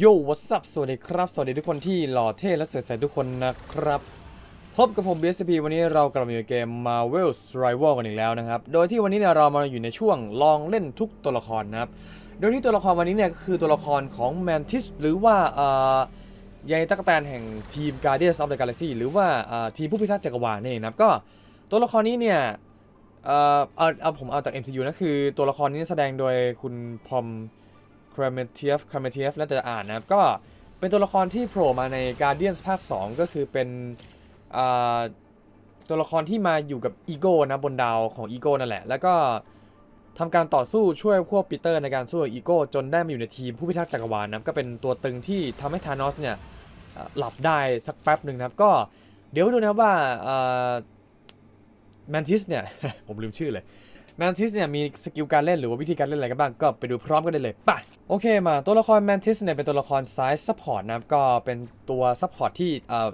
โยวัสซับสวัสดีครับ สวัสดีทุกคนที่หล่อเท่และสวยใสทุกคนนะครับ พบกับผม BSP วันนี้เรากลับมาอยู่เกม Marvel's Rival กันอีกแล้วนะครับ โดยที่วันนี้เนี่ยเรามาอยู่ในช่วงลองเล่นทุกตัวละครนะครับ โดยที่ตัวละครวันนี้เนี่ยก็คือตัวละครของ Mantis หรือว่าอ่อยายตักแตนแห่งทีม Guardians of the Galaxy หรือว่าอ่อทีมผู้พิทักษ์จักรวาลนี่นะครับ ก็ตัวละครนี้เนี่ยเอ่อเอาเอาผมเอาจาก MCU นะคือตัวละครนี้แสดงโดยคุณพอม คราเมเทียฟคราเมเทียฟแล้วแต่อ่านนะครับ ก็เป็นตัวละครที่โผล่มาใน Guardians ภาค 2 ก็คือเป็นตัวละครที่มาอยู่กับอีโก้นะบนดาวของอีโก้นั่นแหละ แล้วก็ทำการต่อสู้ช่วยพวกปีเตอร์ในการสู้กับอีโก้จนได้มาอยู่ในทีมผู้พิทักษ์จักรวาลนะก็เป็นตัวตึงที่ทำให้ธานอสเนี่ยหลับได้สักแป๊บหนึ่งนะครับ ก็เดี๋ยวมาดูนะครับว่าแมนทิสเนี่ย ผมลืมชื่อเลย แมนทิสเนี่ยมีสกิลการเล่นหรือว่าวิธีการเล่นอะไรกันบ้าง ก็ไปดูพร้อมกันได้เลยไป่ะโอเคมาตัวละครแมนทิสเนี่ยเป็นตัวละครซ้ายซัพพอร์ตนะครับก็เป็นตัวซัพพอร์ตที่เอ่อ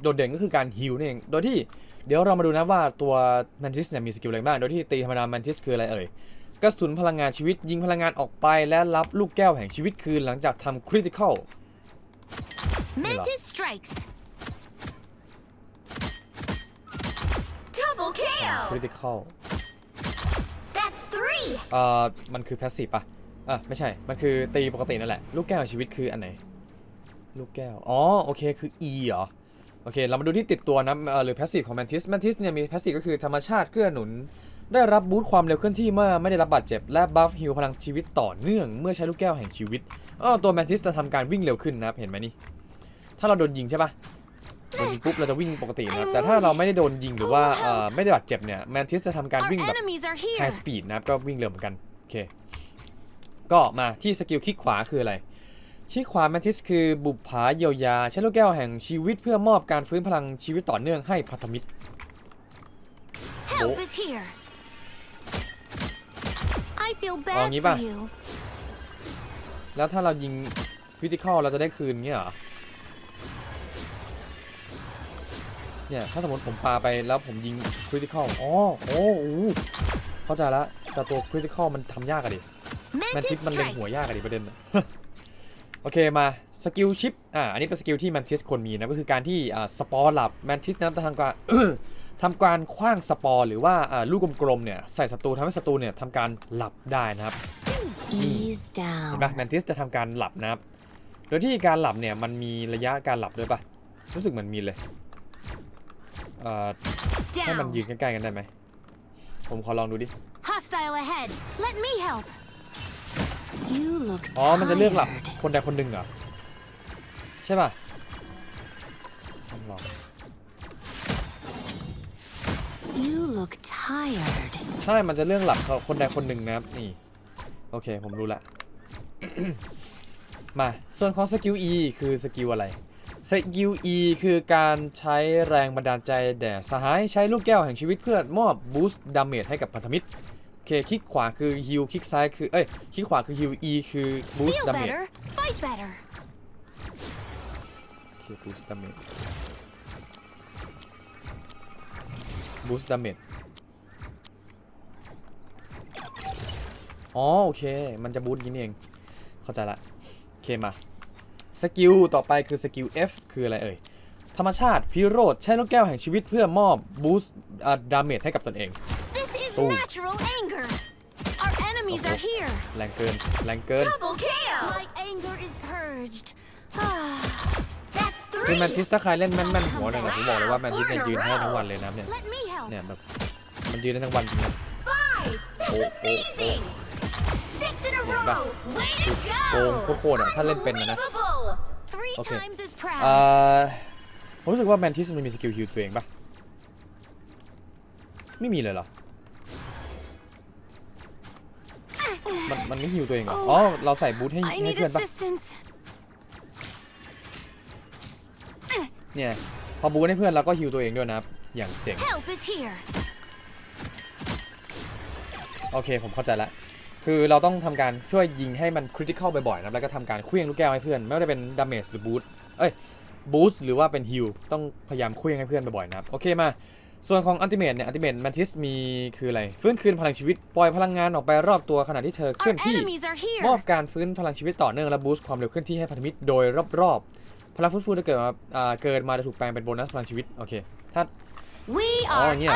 โดดเด่นก็คือการฮิลนี่เองโดยที่เดี๋ยวเรามาดูนะว่าตัวแมนทิสเนี่ยมีสกิลอะไรบ้าง โดยที่ตีธรรมดาแมนทิสคืออะไรเอ่ยกระสุนพลังงานชีวิตยิงพลังงานออกไปและรับลูกแก้วแห่งชีวิตคืนหลังจากทำคริติคอล Mantis strikes. Double ค KO. ริติคอล That's three. เอ่อมันคือแพสซีฟปะอะไม่ใช่ มันคือตีปกตินั่นแหละ ลูกแก้วแห่งชีวิตคืออันไหน ลูกแก้ว อ๋อ โอเค คือ E เหรอ โอเค เรามาดูที่ติดตัวนะเอ่อหรือแพสซีฟของแมนทิส แมนทิสเนี่ยมีแพสซีฟก็คือธรรมชาติเกื้อหนุน ได้รับบูตความเร็วเคลื่อนที่เมื่อไม่ได้รับบาดเจ็บ และบัฟฮิลพลังชีวิตต่อเนื่อง เมื่อใช้ลูกแก้วแห่งชีวิตอ๋อตัวแมนทิสจะทำการวิ่งเร็วขึ้นนะครับ เห็นไหมนี่ ถ้าเราโดนยิงใช่ปะ โดนยิงปุ๊บเราจะวิ่งปกตินะครับแต่ถ้าเราไม่ได้โดนยิงหรือว่าเอ่อไม่ได้บาดเจ็บเนี่ยแมนทิสจะทำการ Our วิ่งแบบ enemies are ไฮ here. สปีดนะครับก็วิ่งเร็วเหมือนกันโอเคก็มาที่สกิลคลิกขวาคืออะไรคลิกขวาแมนทิสคือบุปผาเยียวยา ใช้ลูกแก้วแห่งชีวิตเพื่อมอบการฟื้นพลังชีวิตต่อเนื่องให้พันธมิตร Help is here. I feel bad Oh, for Ngiba. you. แล้วถ้าเรายิงคริติคอลเราจะได้คืนเงี้ยเหรอ เนี่ยถ้าสมมติผมปาไปแล้วผมยิงคริติคอลอ๋อโอ้โหเข้าใจละแต่ตัวคริติคอลมันทำยากอะดิแมนทิ Mantis สมันเล็งหัว strikes. ยากอะดิประเด็นน่ะโอเคมาสกิลชิปอ่าอันนี้เป็นสกิลที่แมนทิสควรมีนะก็คือการที่อ่าสปอร์หลับแมนทิสนั้นจะทำการทำการคว้างสปอร์หรือว่าอ่าลูกกลมๆเนี่ยใส่ศัตรูทำให้ศัตรูเนี่ยทำการหลับได้นะครับ Ease เห็น down. ปะแมนทิสจะทำการหลับนะครับ โดยที่การหลับเนี่ยมันมีระยะการหลับด้วยปะรู้สึกเหมือนมีเลย เอ่อให้มัน Down. ยืนใกล้ๆกันได้ไหม ผมขอลองดูดิ Hostile ahead. Let me help. You look อ๋อ มันจะเลือกหลับ tired. คนใดคนหนึ่งเหรอ ใช่ป่ะต้องลอง You look tired. ใช่ มันจะเลือกหลับคนใดคนหนึ่งนะครับ นี่ โอเค ผมรู้ละ มา ส่วนของสกิล E คือสกิลอะไร สกิล E คือการใช้แรงบันดาลใจแด่สหายใช้ลูกแก้วแห่งชีวิตเพื่อมอบบูสต์ดาเมจให้กับพันธมิตรโอเคคลิกขวาคือฮิลคลิกซ้ายคือเอ้ยคลิกขวาคือฮิล E คือบูส Feel ต์ดาเมจ better. Fight better. โอเคบูสต์ดาเมจบูสต์ดาเมจอ๋อโอเค มันจะบูสต์อย่างนี้เอง เข้าใจละโอเคมา สกิลต่อไปคือสกิล F คืออะไรเอ่ย ธรรมชาติพิโรธใช้ลูกแก้วแห่งชีวิตเพื่อมอบบูสต์ดาเมจให้กับตนเอง This is Oh. natural anger. Our enemies are here. แรงเกิน แรงเกิน Double KO. My anger is purged. Ah, That's คือ three. แมนทิสถ้าใครเล่นแม่นๆหัวหน่อยนะผมบอกเลยว่าแมนทิสเนี่ยยืนให้ทั้งวันเลยนะเนี่ย Let me help. เนี่ยแบบมันยืนได้ทั้งวันจริงนะ Five. That's Oh, oh, amazing. Six in a Yan ba? row. Way to โกง go. โคตรๆอะถ้าเล่นเป็นนะนะ Unbelievable. Three Okay. times as เอ่ proud. อผมรู้สึกว่าแมนทิสมันมีสกิลฮิลตัวเองปะไม่มีเลยเหรอ มันมันไม่ฮิลตัวเองเหรอ อ๋อ เราใส่บูทให้ I ให้ need เพื่อนปะ assistance. เนี่ย พอบูทให้เพื่อนเราก็ฮิลตัวเองด้วยนะครับอย่างเจ๋ง Help is here. โอเค ผมเข้าใจแล้ว คือเราต้องทำการช่วยยิงให้มันคริติคอลบ่อยๆนะครับแล้วก็ทำการเคลี้ยงลูกแก้วให้เพื่อน ไม่ว่าจะเป็นดาเมจหรือบูทเอ้ยบูสต์หรือว่าเป็นฮิลต้องพยายามเคลี้ยงให้เพื่อนบ่อยๆนะครับโอเคมา ส่วนของอัลติเมทเนี่ยอัลติเมทแมนทิสมีคืออะไร ฟื้นคืนพลังชีวิต ปล่อยพลังงานออกไปรอบตัวขณะที่เธอเคลื่ Our อนที่ enemies are มอบ here. การฟื้นพลังชีวิตต่อเนื่องและบูสต์ความเร็วเคลื่อนที่ให้พันธมิตรโดยรอบๆ พลังฟื้นฟูจะเกิดมาอ่าเกินมาจะถูกแปลงเป็นโบนัสพลังชีวิต โอเค ถ้า We Oh, are yeah.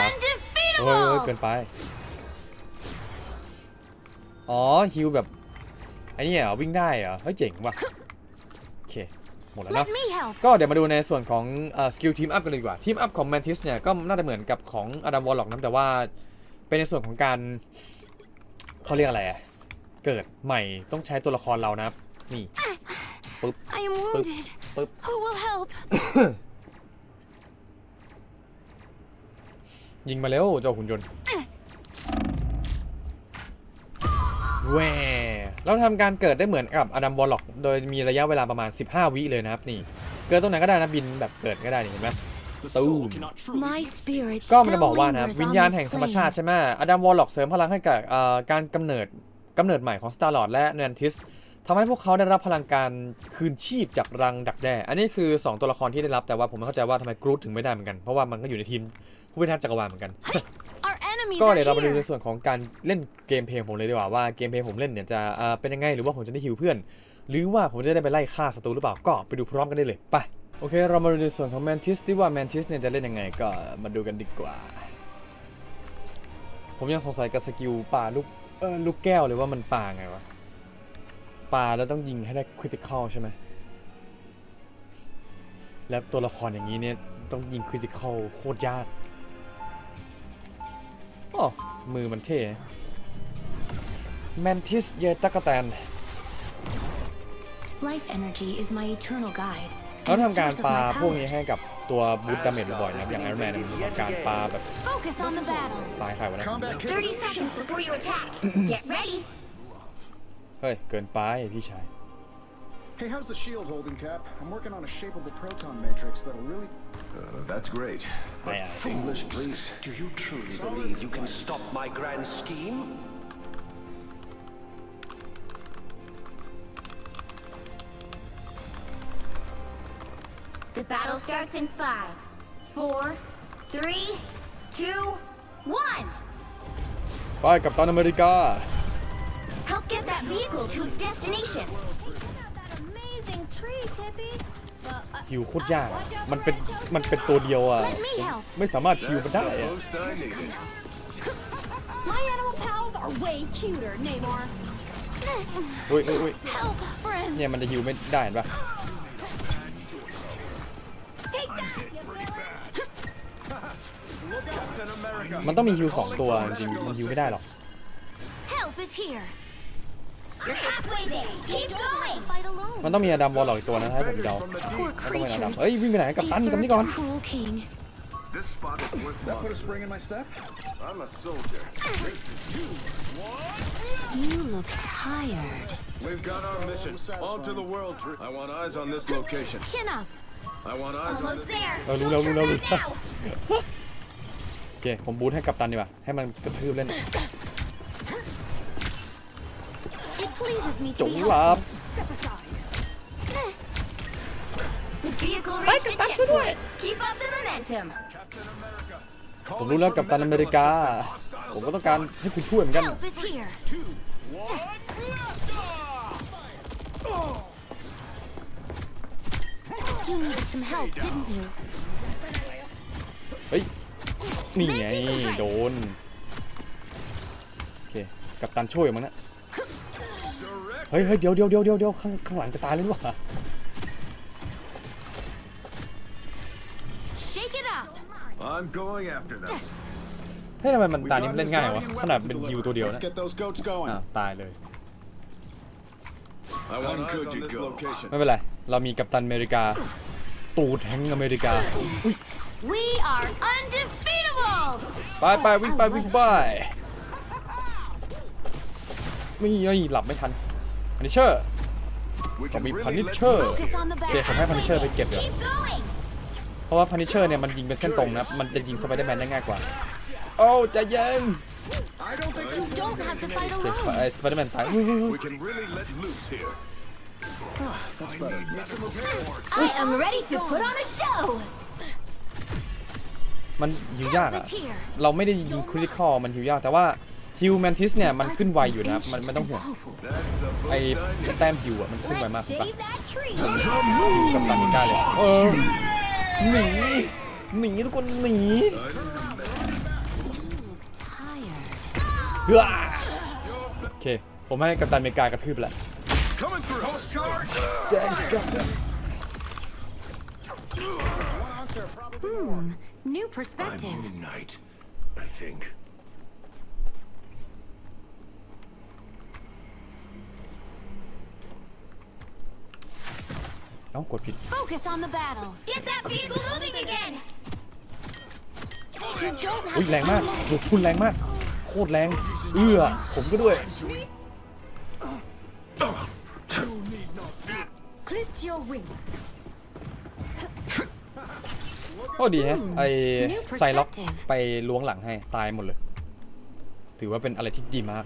เฮ้ยเฮ้ย undefeatable. เกินไป อ๋อฮิวแบบไอ้นี่เหรอวิ่งได้เหรอเฮ้ยเจ๋งว่ะโอเคหมดแล้วเนอะ Let me help. ก็เดี๋ยวมาดูในส่วนของสกิลทีมอัพกันเลยดีกว่าทีมอัพของแมนทิสเนี่ยก็น่าจะเหมือนกับของอดัมวอลล็อกนะแต่ว่าเป็นในส่วนของการเขาเรียกอะไรอะเกิดใหม่ต้องใช้ตัวละครเรานะครับนี่ I am wounded. Boop. Who will help? ยิงมาเร็วเจ้าหุ่นยนต์ แหวเราทำการเกิดได้เหมือนกับอดัมวอลล็อก โดยมีระยะเวลาประมาณ 15 วิเลยนะครับนี่ เกิดตรงไหนก็ได้นะบินแบบเกิดก็ได้นี่เห็นไหม The Boom. soul cannot truly My spirit ก็มันจะ still บอกว่านะครับ lingers วิญ on ญาณ this แห่งธรรม plane. ชาติใช่ไหมอดัมวอลล็อกเสริมพลังให้กับเอ่อการกำเนิดกำเนิดใหม่ของสตาร์ลอ d และเนนทิสทำให้พวกเขาได้รับพลังการคืนชีพจากรังดักแด้ อันนี้คือ 2 ตัวละครที่ได้รับแต่ว่าผมไม่เข้าใจว่าทำไมกรูดถึงไม่ได้เหมือนกัน เพราะว่ามันก็อยู่ในทีมผู้พิทักษ์จักรวาลเหมือนกัน Our enemies ก็ are เดี๋ยวเรามาดูใน here. ส่วนของการเล่นเกมเพลงผมเลยดีกว่าว่าเกมเพลงผมเล่นเนี่ยจะเอ่อเป็นยังไงหรือว่าผมจะได้ฮิวเพื่อน หรือว่าผมจะได้ไปไล่ฆ่าศัตรูหรือเปล่าก็ไปดูพร้อมกันได้เลยไปโอเค เรามาดูในส่วนของแมนทิสที่ว่าแมนทิสเนี่ยจะเล่นยังไงก็มาดูกันดีกว่า ผมยังสงสัยกับสกิลปาลูกเออลูกแก้วเลยว่ามันปาไงวะปาแล้วต้องยิงให้ได้คริติคอลใช่ไหมแล้วตัวละครอย่างนี้เนี่ยต้องยิงคริติคอลโคตรยาก อ๋อมือมันเท่แมนทิสเยตะกะแตน Life energy is my eternal guide. เขา and the ทำการ source of ปา my พวกนี้ powers. ให้กับตัวบูทดาเมจบ่อยๆนะครับอย่างไอรอนแมนมันทำการปาแบบ Focus on the battle. ตายใครวะนะ Combat kit. 30 seconds before you attack. Get ready. เฮ้ย เกินไปพี่ชาย Hey, how's the shield holding, Cap? I'm working on a shapeable proton matrix that'll really... Uh, that's great. But yeah. English, please. Do you truly Solid believe you can stop my grand scheme? The battle starts in five, four, three, two, one. Bye, Captain America. Help get that vehicle to its destination. ฮิวโคตรยากอะมันเป็นมันเป็นตัวเดียวอะ Let me help. ไม่สามารถฮิวมันได้ the อะ most I needed. My animal pals are way cuter, Namor. อุ้ยอุ้ยอุ้ย Help, friends. เนี่ยมันจะฮิวไม่ได้เห็นปะ Take that. Captain America. มันต้องมีฮิวสองตัวจริงๆมันฮิวไม่ได้หรอก Help is here. มันต้องมีอดัมวอลล็อกอีกตัวนะให้ผมเดา From the Poor deep. มันต้องเป็นอดัม creatures. เอ้ยวิ่งไปไหนกับ They ตันกับ served นี่ก่อน a cruel king. This spot is worth That put a one. spring in my step? I'm a soldier. You look tired. We've got our mission. satisfying. On to the world. tree. I want eyes on this location. Chin up. I want eyes on Almost this. there. เออรู้แล้วรู้แล้วรู้แล้วโอเค ผมบูทให้กับตันดีกว่า ให้มันกระทืบเล่น จ to ง be หลับ helpful. The vehicle reached the checkpoint. Keep up the momentum. ผมรู้แล้วกับตันอเมริกา ผมก็ต้องการให้คุณช่วยเหมือนกัน Help is here. You needed some help, didn't you? เฮ้ย นี่ไง โดน โอเค กับตันช่วยมั้งนะ เฮ้ยเฮ้ยเดี๋ยวเดี๋ยวเดี๋ยวเดี๋ยวเดี๋ยวข้างข้างหลังจะตายเลยหรือเปล่า Shake it up. I'm going after them. เฮ้ยทำไมมัน We ตา got นี้มัน this เล่นง่ายวะ Guardian ขนาด weapon เป็น to ฮิว deliver. ตัวเดียว Let's นะ get those goats going. อ่าวตายเลย I want When eyes could on you this go? location. ไม่เป็นไร เรามีกัปตันอเมริกา ตูดแห่งอเมริกา We are undefeatable. ไปไปวิ่งไปวิ่งไปไม่เอ้ยหลับไม่ทัน พันิเชอร์ We Còn can bị really let Punisher. loose Focus on the Kìa, battle. phải phái Punisher phải kịp được. Keep going. เพราะว่าพันิเชอร์เนี่ยมันยิงเป็นเส้นตรงนะมันจะยิงสไปเดอร์แมนได้ง่ายกว่า โอ้ใจเย็น I don't think You don't have to fight โอเค alone. ไอ้สไปเดอร์แมนตายอุ้ยอุ้ยอุ้ย We can really let loose here. that's better. I am ready to put on a show. มันฮิวยาก Help อะ is here. เราไม่ได้ยิงคริติคอลมันฮิวยากแต่ว่า ฮิวแมนทิสเนี่ยมันขึ้นไวอยู่นะครับมันไม่ต้องห่วง That's the ไอ้ boat done. แต้มฮิวอะมันขึ้นไวมาก Let's ถูกปะ shave that tree. กับตันมิก้าเลยเออหนีหนีทุกคนหนี Tired. เฮ้อโอเคผมให้กัปตันอเมริกากระทืบแหละ Coming through. Post charge. New perspective. Midnight, I think. เอ้ากดผิด Focus on the battle. Get that vehicle moving again. You don't อุ้ย have แรงมากโหทุนแรงมาก โคตรแรง เอื้อ ผมก็ด้วย clip your wings. โคตรดีฮะ ไอ New ไซล็อก perspective ไปล้วงหลังให้ ตายหมดเลย ถือว่าเป็นอะไรที่ดีมาก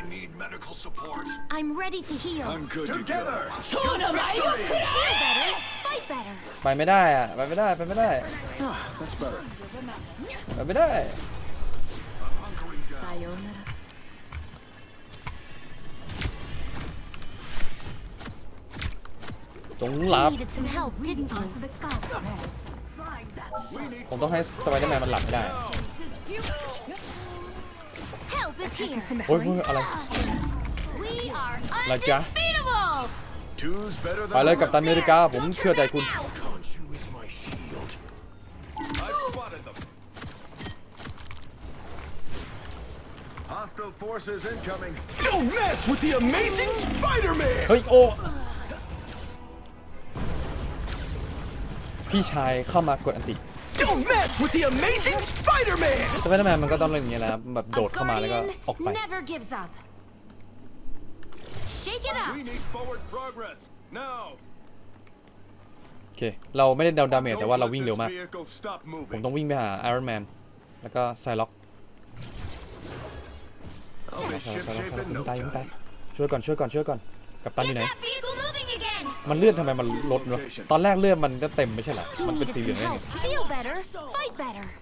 I need medical support. I'm ready to heal. I'm good Together. Feel better. Fight better. ไปไม่ได้อะไปไม่ได้ ไปไม่ได้ Ah, that's better. ไปไม่ได้ จงหลั You บ needed some help, didn't you? ผมต้องให้สไปเดอร์แมนมันหลับไม่ได้ Help is here. โอ้ยเฮ้ยอะไร We are อะไรจ๊ะ undefeatable. Two's better ไป than เลยกับตันอเมริกา ผมเชื่อใจคุณ Khonshu is my shield. I spotted them. Hostile forces incoming. Don't mess with the amazing Spider-Man! เฮ้ย โอ้ พี่ชายเข้ามากดอันติ Don't mess with the amazing Spider-Man! สไปเดอร์แมนมันก็ต้องเล่นอย่างเงี้ยแหละครับแบบโด A ดเข้ามาแล้วก็ guardian ออกไป never gives up. Shake it up. We need forward progress now. โอเค เราไม่ได้เดาดาเมจแต่ว่าเราวิ่งเร็วมาก This vehicle stop ผม moving. ต้องวิ่งไปหาไอรอนแมนแล้วก็ไซล็อก I'll ไซ be ล็อกไซล็อก ship ไซล็อก shape ผม in no ตายผมตาย time. ช่วยก่อนช่วยก่อนช่วยก่อน กับตันอยู่ Get ไหน that vehicle moving again. มันเลือดทำไมมันลดเนอะตอนแรกเลือดมันก็เต็มไม่ใช่เหรอ You มันเป็น needed สีเหลือ some งได้ไ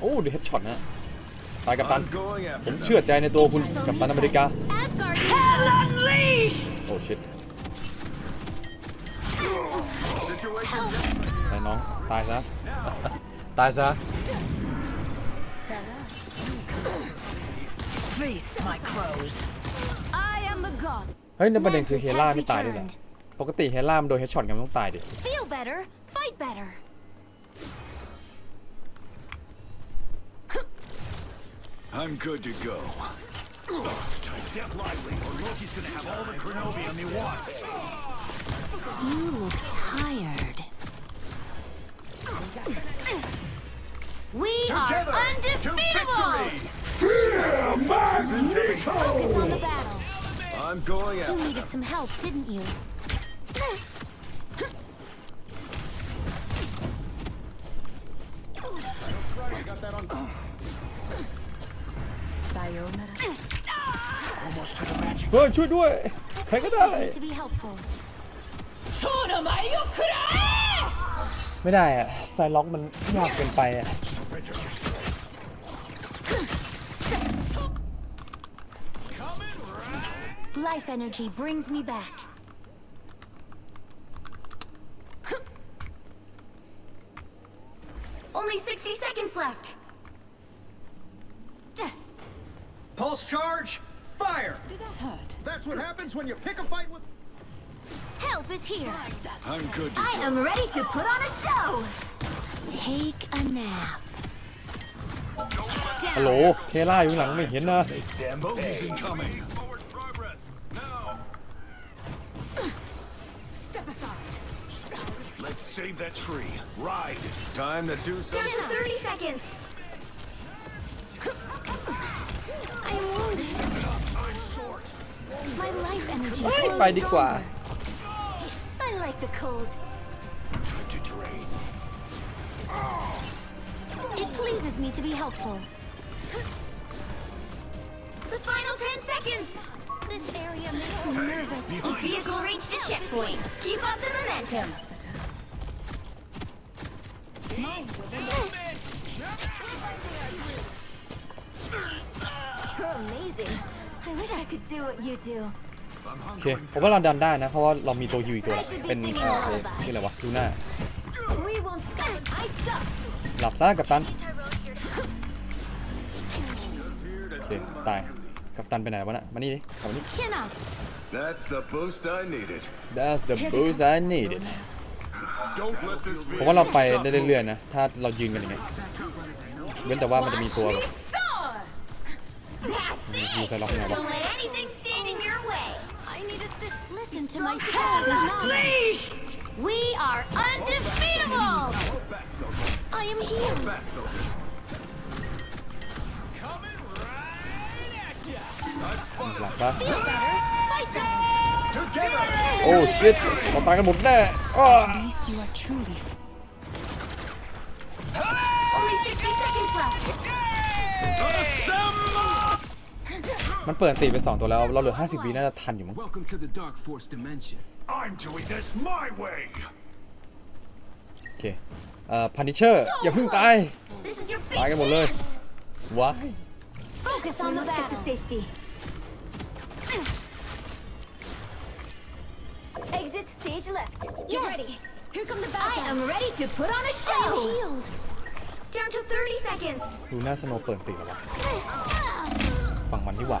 โอ้ดูเฮดช็อตนะตายกับตัน I'm going ผม after เชื่อ them. ใจในตัวคุณกับตันอเมริกา Asgard. โอ้ชิต Situation ไอ้น้อง ตายซะ ตายซะ Face my crows I am the god. เฮ้ยในประเด็นคือ Mantis เฮล่า has ไม่ตายด้วยเหรอ returned. ปกติเฮล่ามันโดนเฮดช็อตกันมันต้องตายดิ Feel better. Fight better. I'm good to go. Step lively, or Loki's gonna have all the Grenovium he wants. You look tired. We are undefeatable. Focus on the battle. I'm going You needed some help, didn't you? เฮ้ยช่วยด้วย ใครก็ได้ Need to be helpful. ไม่ได้อะไซล็อกมันยากเกินไปอะ Pulse charge, fire! Did that hurt? That's what happens when you pick a fight with. Help is here. I'm good to I go. am ready to put on a show. Take a nap. ฮัลโหล Down. เทล่าอยู่ข้างหลังไม่เห็นนะ Damn bogeys incoming. Forward progress now. Step aside Save that tree. Ride. Time to do Down something. to 30 seconds. ไปดีกว่า stronger. I like the cold. To drain. It pleases me to be helpful. The final 10 seconds. This area makes me nervous. The vehicle reached a checkpoint. Keep up the momentum. You're amazing. I wish I could do what you do. โอเคผมว่าเราดันได้นะเพราะว่าเรามีตัวฮิวอีกตัวแหละเป็นเอ่อเอ่อชื่ออะไรวะลูน่า We won't stop. I suck. หลับซะกับตันโอเคตายกับตันไปไหนวะน่ะมานี่ดิกลับมานี่ Chin up. That's the boost I needed. That's the boost I needed Don't let this ผม vehicle ว่าเราไปได้เรื่อยๆนะถ้าเรายืนกันอย่างเงี้ยเว้นแต่ว่ามันจะมีตัวแบบ That's it. Use that off now. Don't let anything stand in your way. I need assist. Listen to my steps. We are undefeatable. I am here. หลับปะ Feel better. Fight back. โอ้ชิตเราตายกันหมดแน่อ้อ At least you are truly. Only 60 seconds left. มันเปิดตีไป2ตัวแล้ว เราเหลือ 50วิน่าจะทันอยู่มั้ง Welcome to the Dark Force dimension. I'm doing this my way. โอเค เอ่อพันิเชอร์อย่าเพิ่งตาย This is your big ตายกันหมดเลย chance. วะ Focus on the battle. to safety. Exit stage left. Get ready. Here come the backup. I am ready to put on a show. Down to 30 seconds. ดูหน้าสโนว์เปิดตีแล้ววะฝั่งมันที่หว่า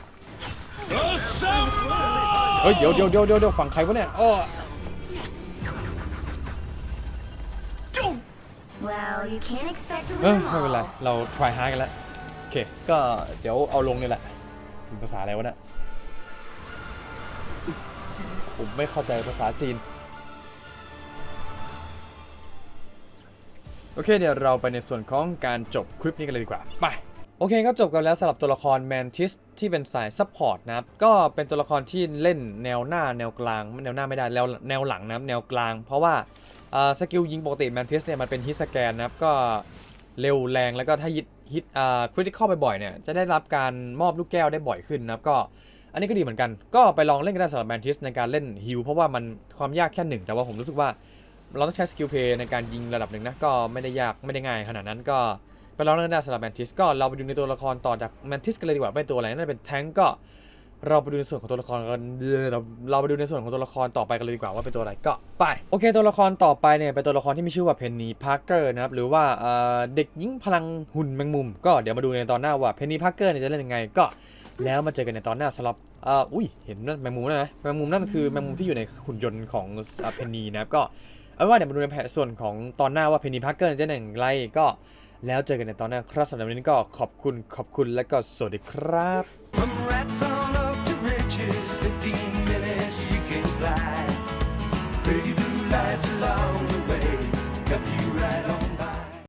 เฮ้ยเดี๋ยวเดี๋ยวเดี๋ยวเดี๋ยวเดี๋ยวฝั่งใครวะเนี่ยอ้อ Well, you can't expect to เออ win ไม่ them เป็นไร all. เรา try hard กันแล้ว โอเค ก็เดี๋ยวเอาลงนี่แหละเป็นภาษาอะไรวะเนี่ยผมไม่เข้าใจภาษาจีน โอเค เดี๋ยวเราไปในส่วนของการจบคลิปนี้กันเลยดีกว่า ไป โอเคก็จบกันแล้วสำหรับตัวละครแมนทิสที่เป็นสายซัพพอร์ตนะครับก็เป็นตัวละครที่เล่นแนวหน้าแนวกลางไม่แนวหน้าไม่ได้แนวแนวหลังนะครับแนวกลาง เพราะว่าสกิลยิงปกติแมนทิสเนี่ยมันเป็นฮิตสแกนนะครับก็เร็วแรงแล้วก็ถ้าฮิตฮิตอ่าคริติคอลบ่อยๆเนี่ยจะได้รับการมอบลูกแก้วได้บ่อยขึ้นนะครับก็อันนี้ก็ดีเหมือนกัน ก็ไปลองเล่นกันได้สำหรับแมนทิสในการเล่นฮิลเพราะว่ามันความยากแค่หนึ่งแต่ว่าผมรู้สึกว่าเราต้องใช้สกิลเพย์ในการยิงระดับหนึ่งนะก็ไม่ได้ยากไม่ได้ง่ายขนาดนั้นก็ ไปลองเล่นได้สำหรับแมนทิสก็เราไปดูในตัวละครต่อจากแมนทิสกันเลยดีกว่าเป็นตัวอะไรน่าจะเป็นแทงก็เราไปดูในส่วนของตัวละครกันเดี๋ยเราเราไปดูในส่วนของตัวละครต่อไปกันเลยดีกว่าว่าเป็นตัวอะไรก็ไปโอเค ตัวละครต่อไปเนี่ยเป็นตัวละครที่มีชื่อว่าเพนนีพาร์เกอร์นะครับหรือว่าเด็กหญิงพลังหุ่นแมงมุม ก็เดี๋ยวมาดูในตอนหน้าว่าเพนนีพาร์เกอร์เนี่ยจะเล่นยังไงก็แล้วมาเจอกันในตอนหน้าสำหรับอ่ออุ้ยเห็นนั่นแมงมุมนะแมงมุมนั่นคือแมงมุมที่อยู่ในหุ่นยนต์ของเพนนีนะครับก็เอาว่าเดี๋ยวมาดูในแผนส่วนของตอนหน้าว่าเพนนีพาร์เกอร์จะเล่นอย่างไรก็ แล้วเจอกันในตอนหน้าครับสำหรับวันนี้ก็ขอบคุณขอบคุณและก็สวัสดีครับ